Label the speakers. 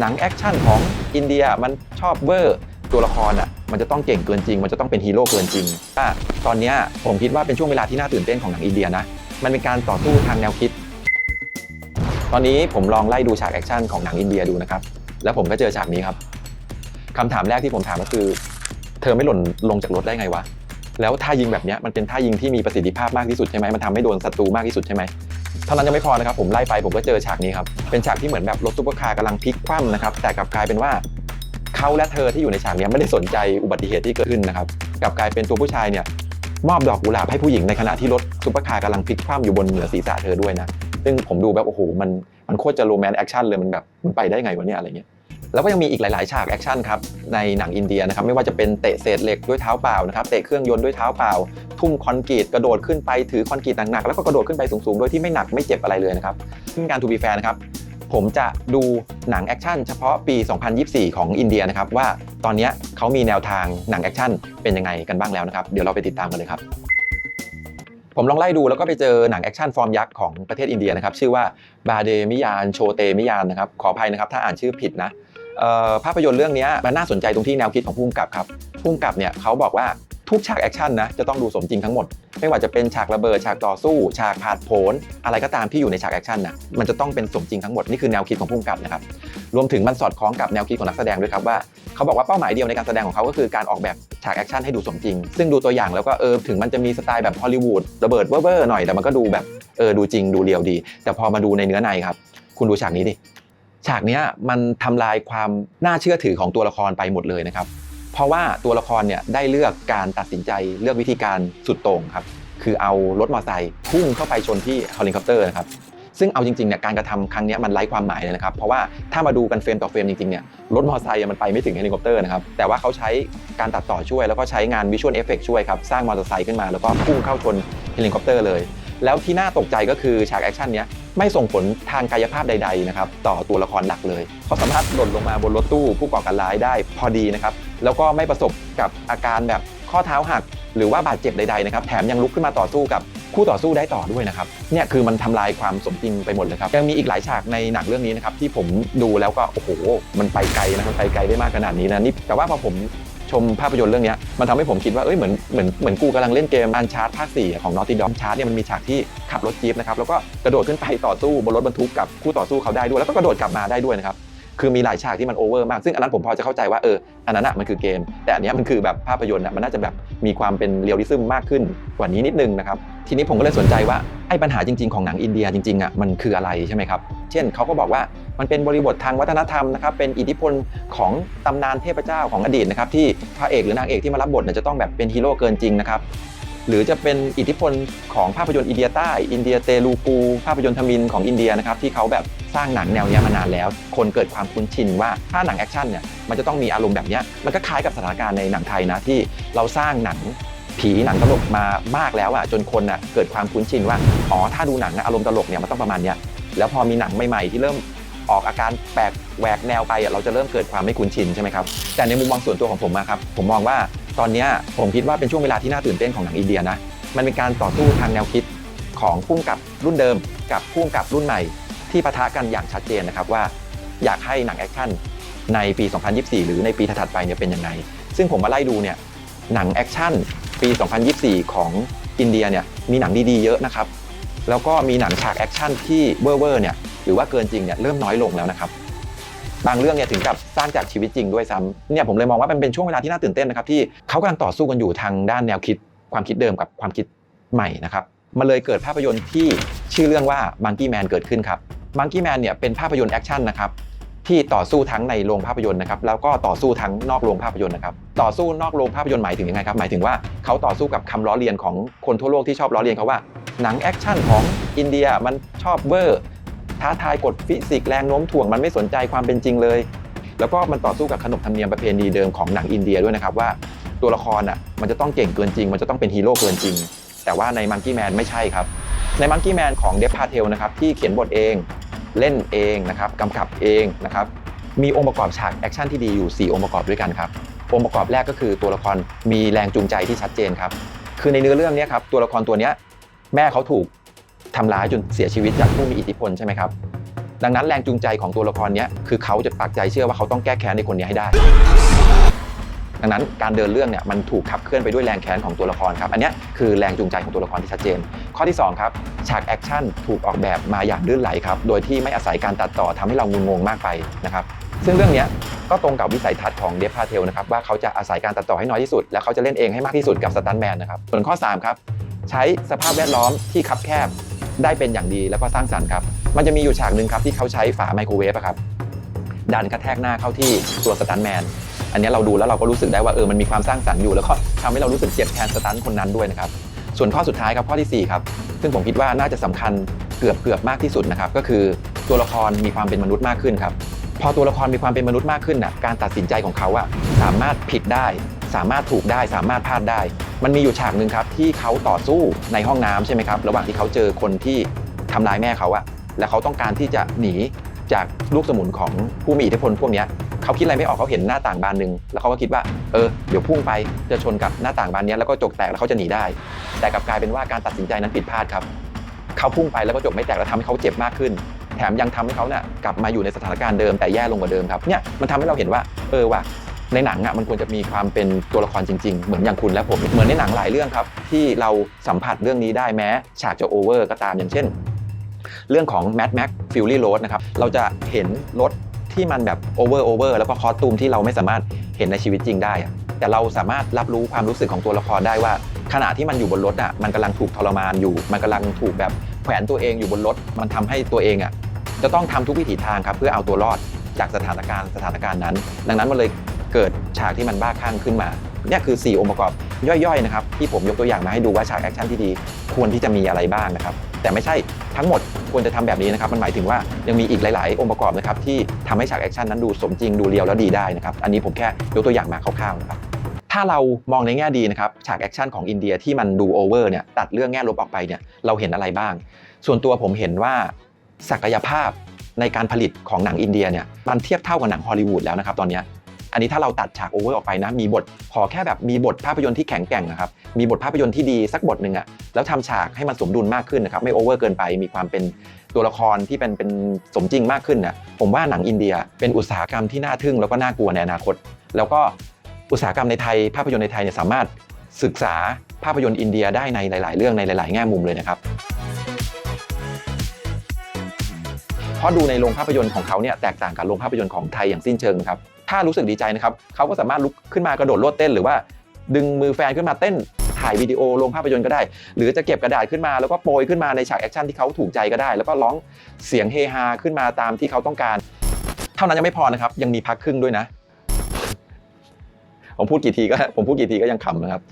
Speaker 1: หนังแอคชั่นของอินเดียมันชอบเวอร์ตัวละครอะมันจะต้องเก่งเกินจริง มันจะต้องเป็นฮีโร่เกินจริงอะตอนนี้ผมคิดว่าเป็นช่วงเวลาที่น่าตื่นเต้นของหนังอินเดียนะ มันเป็นการต่อสู้ทางแนวคิด ตอนนี้ผมลองไล่ดูฉากแอคชั่นของหนังอินเดียดูนะครับ แล้วผมก็เจอฉากนี้ครับคำถามแรกที่ผมถามก็คือ เธอไม่หล่นลงจากรถได้ไงวะ แล้วท่ายิงแบบนี้มันเป็นท่ายิงที่มีประสิทธิภาพมากที่สุดใช่ไหมมันทำให้โดนศัตรูมากที่สุดใช่ไหม เท่านั้นยังไม่พอนะครับผมไล่ไปผมก็เจอฉากนี้ครับเป็นฉากที่เหมือนแบบรถซุปเปอร์คาร์กำลังพลิกคว่ำนะครับแต่กลับกลายเป็นว่าเขาและเธอที่อยู่ในฉากนี้ไม่ได้สนใจอุบัติเหตุที่เกิดขึ้นนะครับกลับกลายเป็นตัวผู้ชายเนี่ยมอบดอกกุหลาบให้ผู้หญิงในขณะที่รถซุปเปอร์คาร์กำลังพลิกคว่ำอยู่บนเหนือศีรษะเธอด้วยนะซึ่งผมดูแบบโอ้โหมันมันโคตรจะโรแมนต์แอคชั่นเลยมันแบบมันไปได้ไงวะเนี่ยอะไรเงี้ยแล้วก็ยังมีอีกหลาย ๆ ฉากแอคชั่นครับในหนังอินเดียนะครับไม่ว่าจะเป็นเตะเศษเหล็กด้วยเท้าเปล่านะครับเตะเครื่องยนต์ด้วยเท้าเปล่า ทุ่มคอนกรีตกระโดดขึ้นไปถือคอนกรีตหนักๆแล้วก็กระโดดขึ้นไปสูงๆโดยที่ไม่หนักไม่เจ็บอะไรเลยนะครับซึ่งการทูบีแฟร์นะครับผมจะดูหนังแอคชั่นเฉพาะปี 2024 ของอินเดียนะครับว่าตอนนี้เขามีแนวทางหนังแอคชั่นเป็นยังไงกันบ้างแล้วนะครับเดี๋ยวเราไปติดตามกันเลยครับ ผมลองไล่ดูแล้วก็ไปเจอหนังแอคชั่นฟอร์มยักษ์ของประเทศอินเดียนะครับชื่อว่าบาเดมิยานโชเตมิยานนะครับขออภัยนะครับถ้าอ่านชื่อผิดนะภาพยนตร์เรื่องนี้มันน่าสนใจตรงที่แนวคิดของผู้กำกับครับผู้กำกับเนี่ยเขาบอกว่า ทุกฉากแอคชั่นนะจะต้องดูสมจริงทั้งหมด ไม่ว่าจะเป็นฉากระเบิดฉากต่อสู้ฉากผาดโผนอะไรก็ตามที่อยู่ในฉากแอคชั่นนะมันจะต้องเป็นสมจริงทั้งหมดนี่คือแนวคิดของผู้กำกับนะครับรวมถึงมันสอดคล้องกับแนวคิดของนักแสดงด้วยครับว่าเขาบอกว่าเป้าหมายเดียวในการแสดงของเขาก็คือการออกแบบฉากแอคชั่นให้ดูสมจริง ซึ่งดูตัวอย่างแล้วก็เออถึงมันจะมีสไตล์แบบฮอลลีวูดระเบิดเบ้อๆหน่อยแต่มันก็ดูแบบเออดูจริงดูเรียวดี แต่พอมาดูในเนื้อในครับคุณดูฉากนี้ดิฉากนี้มันทำลายความน่าเชื่อถือของตัวละครไปหมดเลยนะครับ เพราะว่าตัวละครเนี่ยได้เลือกการตัดสินใจเลือกวิธีการสุดโต่งครับคือเอารถมอเตอร์ไซค์พุ่งเข้าไปชนที่เฮลิคอปเตอร์นะครับซึ่งเอาจริงๆเนี่ยการกระทำครั้งนี้มันไร้ความหมายเลยนะครับ เพราะว่าถ้ามาดูกันเฟรมต่อเฟรมจริงๆเนี่ยรถมอเตอร์ไซค์มันไปไม่ถึงเฮลิคอปเตอร์นะครับ แต่ว่าเขาใช้การตัดต่อช่วย แล้วก็ใช้งานวิชวลเอฟเฟกช่วยครับ สร้างมอเตอร์ไซค์ขึ้นมาแล้วก็พุ่งเข้าชนเฮลิคอปเตอร์เลย แล้วที่น่าตกใจก็คือฉากแอคชั่นเนี้ยไม่ส่งผลทางกายภาพใดๆนะครับต่อตัวละครหลักเลยเขาสามารถหล่นลงมาบนรถตู้ผู้ก่อการร้ายได้พอดีนะครับแล้วก็ไม่ประสบกับอาการแบบข้อเท้าหัก หรือว่าบาดเจ็บใดๆนะครับแถมยังลุกขึ้นมาต่อสู้กับคู่ต่อสู้ได้ต่อด้วยนะครับเนี่ยคือมันทำลายความสมจริงไปหมดเลยครับยังมีอีกหลายฉากในหนังเรื่องนี้นะครับที่ผมดูแล้วก็โอ้โหมันไปไกลนะมันไปไกลได้มากขนาดนี้นะนี่แต่ว่าพอผม ชมภาพยนตร์เรื่องนี้มันทำให้ผมคิดว่าเอ้ยเหมือนเหมือนเหมือนกูกำลังเล่นเกมอันชาร์ตภาค4ของนอตติดอมชาร์ตเนี่ยมันมีฉากที่ขับรถจี๊ปนะครับแล้วก็กระโดดขึ้นไปต่อสู้บนรถบรรทุกกับคู่ต่อสู้เขาได้ด้วย แล้วก็กระโดดกลับมาได้ด้วยนะครับคือมีหลายฉากที่มันโอเวอร์มาก ซึ่งอันนั้นผมพอจะเข้าใจว่าเอออันนั้นอะมันคือเกม แต่อันนี้มันคือแบบภาพยนตร์อะมันน่าจะแบบมีความเป็นเรียลลิซึมมากขึ้นกว่านี้นิดนึงนะครับทีนี้ผมก็เลยสนใจว่าไอ้ปัญหาจริง ๆของหนังอินเดียจริงๆอะมันคืออะไรใช่ไหมครับเช่นเขาก็บอกว่า มันเป็นบริบททางวัฒนธรรมนะครับเป็นอิทธิพลของตำนานเทพเจ้าของอดีตนะครับที่พระเอกหรือนางเอกที่มารับบทเนี่ยจะต้องแบบเป็นฮีโร่เกินจริงนะครับหรือจะเป็นอิทธิพลของภาพยนตร์อินเดียใต้ อินเดียเตลูกูภาพยนตร์ทมินของอินเดียนะครับที่เขาแบบสร้างหนังแนวนี้มานานแล้ว คนเกิดความคุ้นชินว่าถ้าหนังแอคชั่นเนี่ยมันจะต้องมีอารมณ์แบบนี้มันก็คล้ายกับสถานการณ์ในหนังไทยนะที่เราสร้างหนังผีหนังตลกมามากแล้วอะจนคนอะเกิดความคุ้นชินว่าอ๋อถ้าดูหนังอะอารมณ์ตลกเนี่ยมันต้องประมาณเนี้ยแล้วพอมีหนังใหม่ๆที่เริ่ม ออกอาการแปลกแหวกแนวไปเราจะเริ่มเกิดความไม่คุ้นชินใช่ไหมครับแต่ในมุมมองส่วนตัวของผมครับผมมองว่าตอนนี้ผมคิดว่าเป็นช่วงเวลาที่น่าตื่นเต้นของหนังอินเดียนะมันเป็นการต่อสู้ทางแนวคิดของพุ่มกับรุ่นเดิม กับพุ่มกับรุ่นใหม่ ที่ปะทะกันอย่างชัดเจนนะครับว่า อยากให้หนังแอคชั่นในปี 2024 หรือในปีถัดไปเนี่ยเป็นยังไง ซึ่งผมมาไล่ดูเนี่ยหนังแอคชั่นปี 2024 ของอินเดียเนี่ยมีหนังดีๆเยอะนะครับแล้วก็มีหนังฉากแอคชั่นที่เวอร์เนี่ย หรือว่าเกินจริงเนี่ยเริ่มน้อยลงแล้วนะครับบางเรื่องเนี่ยถึงกับสร้างจากชีวิตจริงด้วยซ้ำเนี่ยผมเลยมองว่ามันเป็นช่วงเวลาที่น่าตื่นเต้นนะครับที่เขากำลังต่อสู้กันอยู่ทางด้านแนวคิด ความคิดเดิมกับความคิดใหม่นะครับมันเลยเกิดภาพยนตร์ที่ชื่อเรื่องว่า Monkey Man เกิดขึ้นครับ Monkey Man เนี่ยเป็นภาพยนตร์แอคชั่นนะครับที่ต่อสู้ทั้งในโรงภาพยนตร์นะครับแล้วก็ต่อสู้ทั้งนอกโรงภาพยนตร์นะครับต่อสู้นอกโรงภาพยนตร์หมายถึงยังไงครับหมายถึงว่าเขาต่อสู้กับคำล้อเลียนของคนทั่วโลกที่ชอบล้อเลียนเขาว่า หนังแอคชั่นของอินเดียมันชอบเวอร์ ท้าทายกฎฟิสิกส์แรงโน้มถ่วงมันไม่สนใจความเป็นจริงเลย แล้วก็มันต่อสู้กับขนบธรรมเนียมประเพณีเดิมของหนังอินเดียด้วยนะครับว่าตัวละครอะมันจะต้องเก่งเกินจริง มันจะต้องเป็นฮีโร่เกินจริง แต่ว่าใน Monkey Man ไม่ใช่ครับ ใน Monkey Man ของเดฟพาเทลนะครับที่เขียนบทเองเล่นเองนะครับกำกับเองนะครับมีองค์ประกอบฉากแอคชั่นที่ดีอยู่ 4 องค์ประกอบด้วยกันครับองค์ประกอบแรกก็คือตัวละครมีแรงจูงใจที่ชัดเจนครับคือในเนื้อเรื่องเนี้ยครับตัวละครตัวเนี้ยแม่เขาถูก ทำร้ายจนเสียชีวิตจากผู้มีอิทธิพลใช่ไหมครับ ดังนั้นแรงจูงใจของตัวละครนี้คือเขาจะปักใจเชื่อว่าเขาต้องแก้แค้นในคนนี้ให้ได้ ดังนั้นการเดินเรื่องเนี่ยมันถูกขับเคลื่อนไปด้วยแรงแค้นของตัวละครครับ อันนี้คือแรงจูงใจของตัวละครที่ชัดเจน ข้อที่ 2 ครับฉากแอคชั่นถูกออกแบบมาอย่างลื่นไหลครับโดยที่ไม่อาศัยการตัดต่อทำให้เรางุนงงมากไปนะครับซึ่งเรื่องนี้ก็ตรงกับวิสัยทัศน์ของเดฟพาเทลนะครับว่าเขาจะอาศัยการตัดต่อให้น้อยที่สุด และเขาจะเล่นเองให้มากที่สุดกับสตันแมนนะครับส่วนข้อ3ครับใช้สภาพแวดล้อมที่คับแคบ ได้เป็นอย่างดีแล้วก็สร้างสรรค์ครับ มันจะมีอยู่ฉากหนึ่งครับที่เขาใช้ฝาไมโครเวฟครับดันกระแทกหน้าเข้าที่ตัวสตันแมน อันนี้เราดูแล้วเราก็รู้สึกได้ว่าเออมันมีความสร้างสรรค์อยู่ แล้วก็ทำให้เรารู้สึกเจ็บแทนสตันคนนั้นด้วยนะครับ ส่วนข้อสุดท้ายครับข้อที่4ครับซึ่งผมคิดว่าน่าจะสำคัญเกือบเกือบมากที่สุดนะครับก็คือตัวละครมีความเป็นมนุษย์มากขึ้นครับพอตัวละครมีความเป็นมนุษย์มากขึ้นน่ะการตัดสินใจของเขาอะสามารถผิดได้ สามารถถูกได้ สามารถพลาดได้ มันมีอยู่ฉากหนึ่งครับที่เขาต่อสู้ในห้องน้ำใช่ไหมครับระหว่างที่เขาเจอคนที่ทำร้ายแม่เขาอะแล้วเขาต้องการที่จะหนีจากลูกสมุนของผู้มีอิทธิพลพวกนี้เขาคิดอะไรไม่ออกเขาเห็นหน้าต่างบานหนึ่งแล้วเขาก็คิดว่าเออเดี๋ยวพุ่งไปจะชนกับหน้าต่างบานนี้แล้วก็จกแตกแล้วเขาจะหนีได้ แต่กลับกลายเป็นว่าการตัดสินใจนั้นผิดพลาดครับเขาพุ่งไปแล้วก็จบไม่แตกแล้วทำให้เขาเจ็บมากขึ้น แถมยังทำให้เขาเนี่ยกลับมาอยู่ในสถานการณ์เดิมแต่แย่ลงกว่าเดิมครับเนี่ยมันทำให้เราเห็นว่าเออว่ะ ในหนังอะมันควรจะมีความเป็นตัวละครจริง ๆ เหมือนอย่างคุณและผม เหมือนในหนังหลายเรื่องครับ ที่เราสัมผัสเรื่องนี้ได้แม้ ฉากจะโอเวอร์ก็ตามอย่างเช่น เรื่องของ Mad Max Fury Road นะครับเราจะเห็นรถที่มันแบบโอเวอร์โอเวอร์แล้วก็คอสตูมที่เราไม่สามารถเห็นในชีวิตจริงได้อะแต่เราสามารถรับรู้ความรู้สึกของตัวละครได้ว่า ขณะที่มันอยู่บนรถอะมันกำลังถูกทรมานอยู่ มันกำลังถูกแบบแขวนตัวเองอยู่บนรถ มันทำให้ตัวเองอะจะต้องทำทุกวิถีทางครับเพื่อเอาตัวรอดจากสถานการณ์สถานการณ์นั้น ดังนั้นมันเลย เกิดฉากที่มันบ้าคลั่งขึ้นมาเนี่ยคือ 4 องค์ประกอบย่อยๆนะครับที่ผมยกตัวอย่างมาให้ดูว่าฉากแอคชั่นที่ดีควรที่จะมีอะไรบ้างนะครับแต่ไม่ใช่ทั้งหมดควรจะทำแบบนี้นะครับมันหมายถึงว่ายังมีอีกหลายๆ องค์ประกอบนะครับที่ทำให้ฉากแอคชั่นนั้นดูสมจริงดูเรียวแล้วดีได้นะครับอันนี้ผมแค่ยกตัวอย่างมาคร่าวๆนะครับถ้าเรามองในแง่ดีนะครับฉากแอคชั่นของอินเดียที่มันดูโอเวอร์เนี่ยตัดเรื่องแง่ลบออกไปเนี่ยเราเห็นอะไรบ้าง ส่วนตัวผมเห็นว่าศักยภาพในการผลิตของหนังอินเดียเนี่ยมันเทียบเท่ากับหนังฮอลลีวูดแล้วนะครับตอนนี้ อันนี้ถ้าเราตัดฉากโอเวอร์ออกไปนะ มีบทขอแค่แบบมีบทภาพยนตร์ที่แข็งแกร่งนะครับ มีบทภาพยนตร์ที่ดีสักบทหนึ่งอะแล้วทำฉากให้มันสมดุลมากขึ้นนะครับ ไม่โอเวอร์เกินไป มีความเป็นตัวละครที่เป็นเป็นสมจริงมากขึ้นน่ะผมว่าหนังอินเดียเป็นอุตสาหกรรมที่น่าทึ่งแล้วก็น่ากลัวในอนาคต แล้วก็อุตสาหกรรมในไทย ภาพยนตร์ในไทยเนี่ยสามารถศึกษาภาพยนตร์อินเดียได้ในหลาย ๆ เรื่องในหลาย ๆ แง่มุมเลยนะครับเพราะดูในโรงภาพยนตร์ของเขาเนี่ยแตกต่างกับโรงภาพยนตร์ของไทยอย่างสิ้นเชิงครับ ถ้ารู้สึกดีใจนะครับเขาก็สามารถลุกขึ้นมากระโดดโลดเต้น หรือว่าดึงมือแฟนขึ้นมาเต้นถ่ายวิดีโอลงภาพยนตร์ก็ได้ หรือจะเก็บกระดาษขึ้นมาแล้วก็โปรยขึ้นมาในฉากแอคชั่นที่เขาถูกใจก็ได้ แล้วก็ร้องเสียงเฮฮาขึ้นมาตามที่เขาต้องการ เท่านั้นยังไม่พอนะครับ ยังมีพักครึ่งด้วยนะ ผมพูดกี่ทีก็ผมพูดกี่ทีก็ยังขำนะครับ